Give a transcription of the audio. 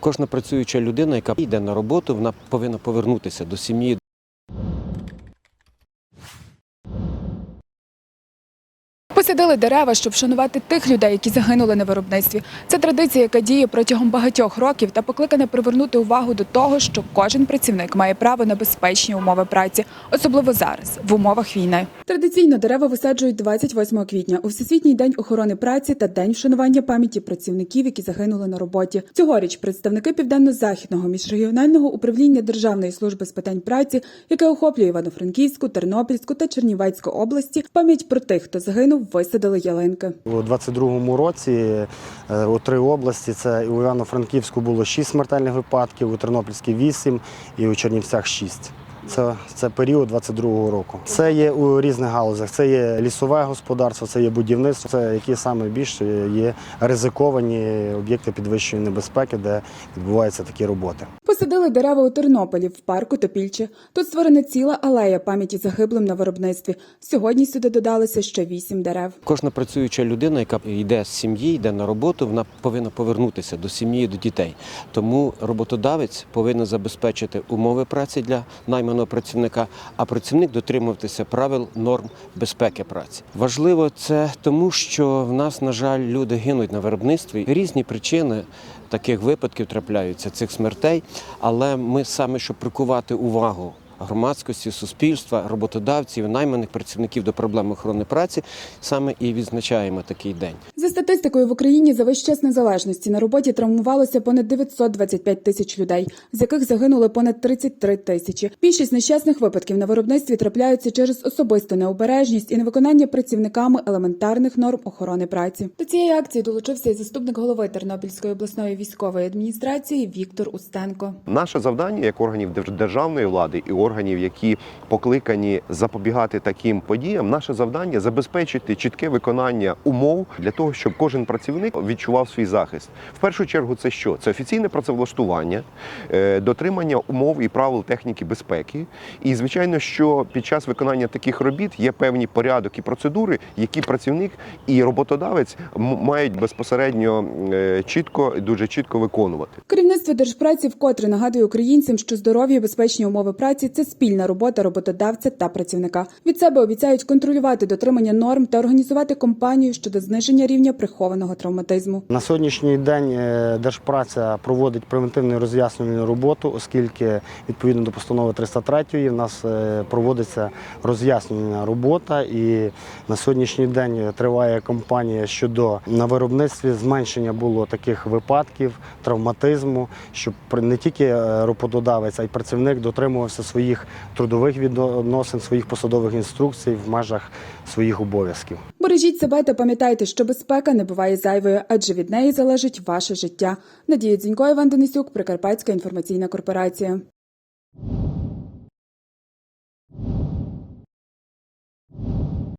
Кожна працююча людина, яка йде на роботу, вона повинна повернутися до сім'ї, Посадили дерева, щоб вшанувати тих людей, які загинули на виробництві. Це традиція, яка діє протягом багатьох років та покликана привернути увагу до того, що кожен працівник має право на безпечні умови праці, особливо зараз, в умовах війни. Традиційно дерева висаджують 28 квітня у Всесвітній день охорони праці та день вшанування пам'яті працівників, які загинули на роботі. Цьогоріч представники південно-західного міжрегіонального управління Державної служби з питань праці, яке охоплює Івано-Франківську, Тернопільську та Чернівецьку області, пам'ять про тих, хто загинув, висадили ялинки. У 22-му році е, у три області це у Івано-Франківську було 6 смертельних випадків, у Тернопільській 8 і у Чернівцях 6. Це, це період 22-го року. Це є у різних галузях. Це є лісове господарство, це є будівництво, це які саме більше є ризиковані об'єкти підвищеної небезпеки, де відбуваються такі роботи. Посадили дерева у Тернополі в парку Топільче. Тут створена ціла алея пам'яті загиблим на виробництві. Сьогодні сюди додалося ще вісім дерев. Кожна працююча людина, яка йде з сім'ї, йде на роботу, вона повинна повернутися до сім'ї, до дітей. Тому роботодавець повинен забезпечити умови праці для найманого працівника, а працівник дотримуватися правил норм безпеки праці. Важливо це тому, що в нас, на жаль, люди гинуть на виробництві. Різні причини таких випадків трапляються цих смертей, але ми саме щоб прикувати увагу громадськості, суспільства, роботодавців, найманих працівників до проблем охорони праці, саме і відзначаємо такий день. За статистикою в Україні за весь час незалежності на роботі травмувалося понад 925 тисяч людей, з яких загинули понад 33 тисячі. Більшість нещасних випадків на виробництві трапляються через особисту необережність і невиконання працівниками елементарних норм охорони праці. До цієї акції долучився і заступник голови Тернопільської обласної військової адміністрації Віктор Устенко. Наше завдання як органів держ- державної влади і органів, які покликані запобігати таким подіям, наше завдання забезпечити чітке виконання умов для того, щоб кожен працівник відчував свій захист. В першу чергу, це що? Це офіційне працевлаштування, е, дотримання умов і правил техніки безпеки. І звичайно, що під час виконання таких робіт є певні порядок і процедури, які працівник і роботодавець мають безпосередньо е, чітко, дуже чітко виконувати. Керівництво держпраці вкотре нагадує українцям, що здоров'я безпечні умови праці це спільна робота роботодавця та працівника. Від себе обіцяють контролювати дотримання норм та організувати кампанію щодо зниження рівня прихованого травматизму. На сьогоднішній день е, Держпраця проводить превентивну роз'яснювальну роботу, оскільки відповідно до постанови 303 в нас е, проводиться роз'яснювальна робота. І на сьогоднішній день триває кампанія щодо на виробництві зменшення було таких випадків, травматизму, щоб не тільки е, роботодавець, а й працівник дотримувався своїх трудових відносин, своїх посадових інструкцій в межах своїх обов'язків. Бережіть себе та пам'ятайте, що безпека не буває зайвою, адже від неї залежить ваше життя. Надія Дзінько, Іван Денисюк, Прикарпатська інформаційна корпорація.